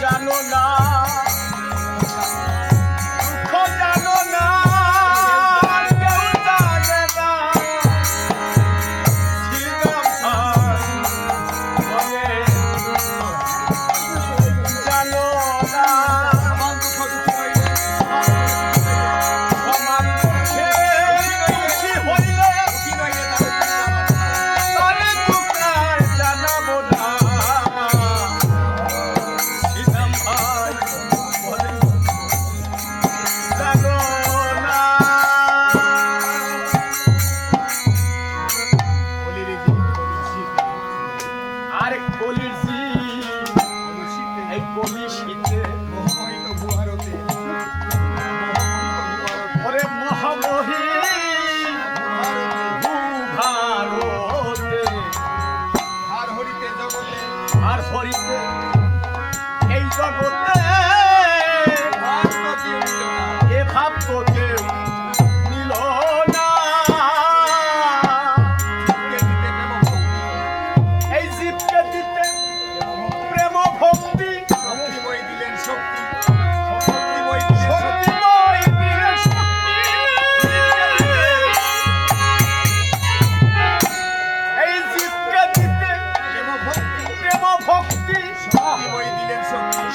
জানো না তাই কবি শীতে মহামহিত বুহারতে পরে মহামহি আর হরিতে জগতে। আর হরিতে এই জগতে। এ ভাব তো কেউ নিল না এই জীবকে দিতে প্রেম ভক্তি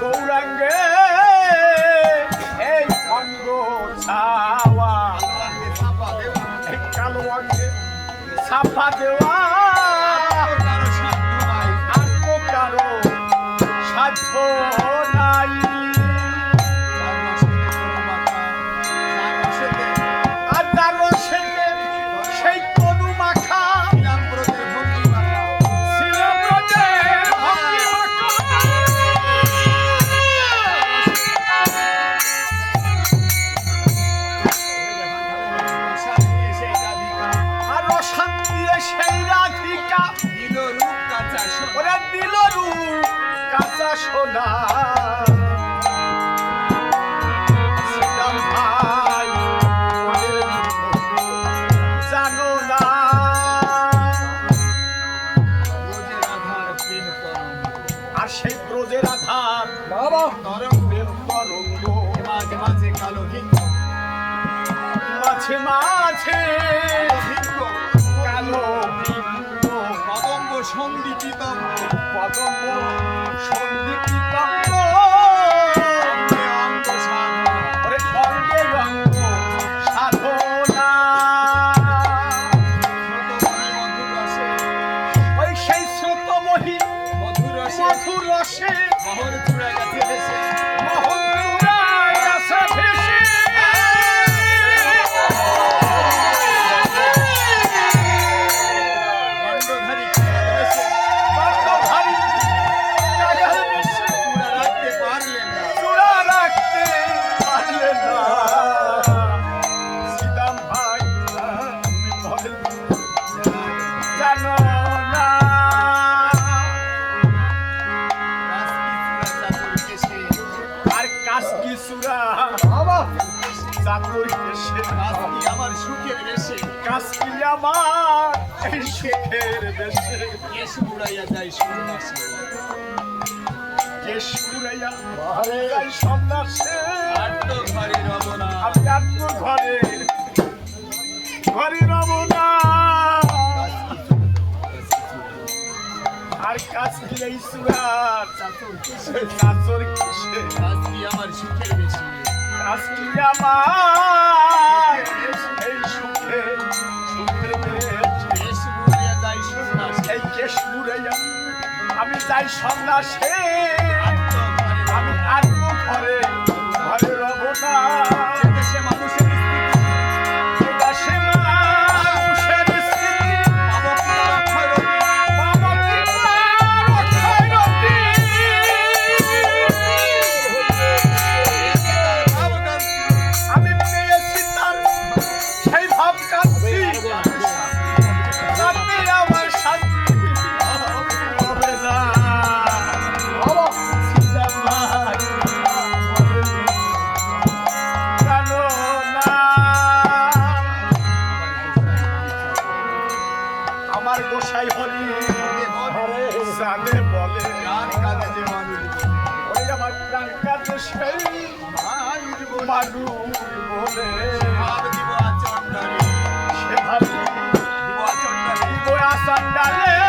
গৌরাঙ্গে এই অঙ্গ ছাওয়া। কালো অঙ্গে ছাপা দেওয়া। আর কারও সাধ্য তরঙ্গ আর সেই ব্রজের আধার প্রেম তরঙ্গ মাঝে মাঝে কালো হিঙ্গ। মাঝে মাঝে কালো বিম্ব কদম্ব সন্দীপিত পদম্ব মধুর সেই শ্রোতমহী মধুর রসে মধুর রসে মোহর চূড়া গেছে চাতুর দেশে আমার সুখের দেশে? কাশকি আমার এই সুখের দেশে? কেশ উড়াইয়া যায় সন্ন্যাসী কেশ উড়াইয়া যাই সন্ন্যাসে। ঘরে আমি আর তো ঘরে ঘরে রব না আর কাশকি এই চূড়ার চাতুর কেশে চাতুর কেশে রাজকি আমার সুখের কাশকি আমার এই সন্ন্যাসী এই কেশ আমি যাই সন্ন্যাসে। আমার গোসাই হরি। সাদে বলে গান কাঁদে যে মানুষ। ওই আমার প্রাণ সেই মানুষ বলে। দিব আচন্ডারে সে ভাবি দিব আচন্ডারে দিব সন্ডালে